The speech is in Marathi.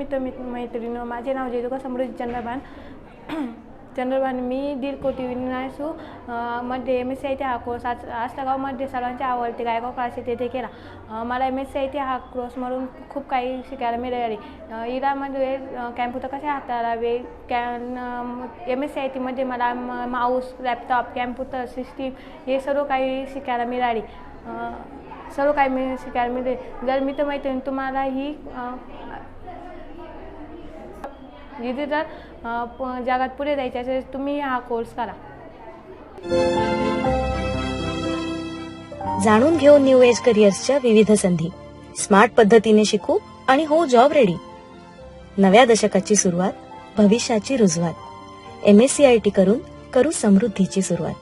मित्र मैत्रिणी माझे नाव जेजुका समृद्धी चंद्रभान. चंद्रभान मी दीड कोटी विनायसू मध्ये M S C I T हा कोर्स आज आष्टागावमध्ये सर्वांचे आवडते गायगाव क्लास तेथे केला. मला M S C I T हा कोर्समधून खूप काही शिकायला मिळाले. इरामध्ये कॅम्प्युटर कसे हाताळावे can M S C I टीमध्ये मला म- माऊस लॅपटॉप कॅम्प्युटर सिस्टीम हे सर्व काही शिकायला मिळाले. सर्व काही मी शिकायला मिळते जर मित्र मैत्रिणी तुम्हाला ही जिथे जर प- जगात पुढे जायचे असेल तुम्ही हा कोर्स करा. जाणून घेऊ न्यू एज करिअर्सच्या विविध संधी. स्मार्ट पद्धतीने शिकू आणि हो जॉब रेडी नव्या दशकाची सुरुवात भविष्याची रुजवात. M S C I T करून करू समृद्धीची सुरुवात.